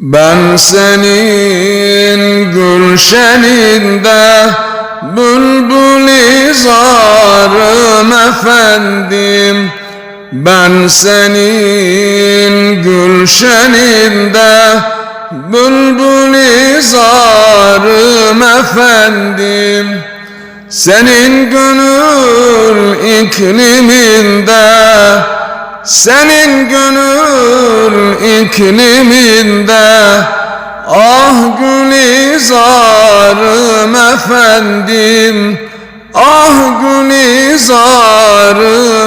Ben senin gülşeninde bülbül izarım efendim. Ben senin gülşeninde bülbül izarım efendim. Senin gönül ikliminde senin gönül ikliminde Ah gülizarım efendim Ah gülizarım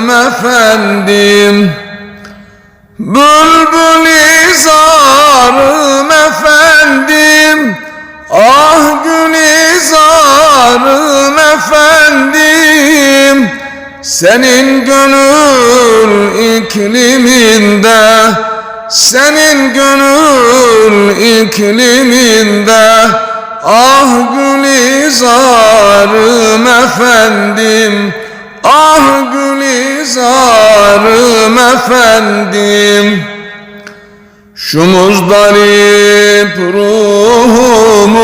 efendim. Bülbül izarım efendim Ah gülizarım efendim. Senin gönül ikliminde Senin gönül ikliminde Ah gülizarım efendim Ah gülizarım efendim. Şu muzdarip ruhumu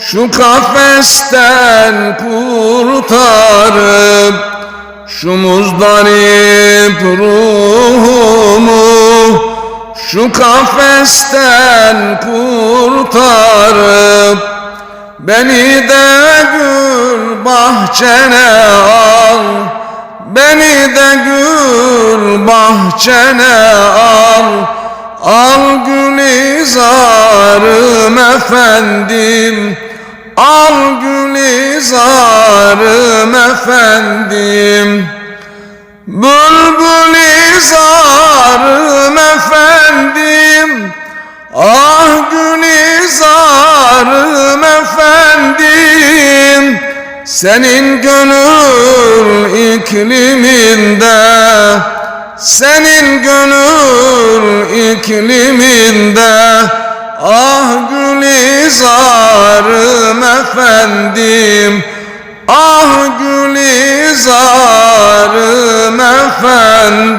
Şu kafesten kurtarıp Şu muzdarip ruhumu Şu kafesten kurtarıp Beni de gül bahçene al Beni de gül bahçene al. Al gülizarım efendim Al gülizarım efendim Bülbül izarım efendim. Ah gülizarım efendim. Senin gönül ikliminde Senin gönül ikliminde Ah gülizarım efendim efendim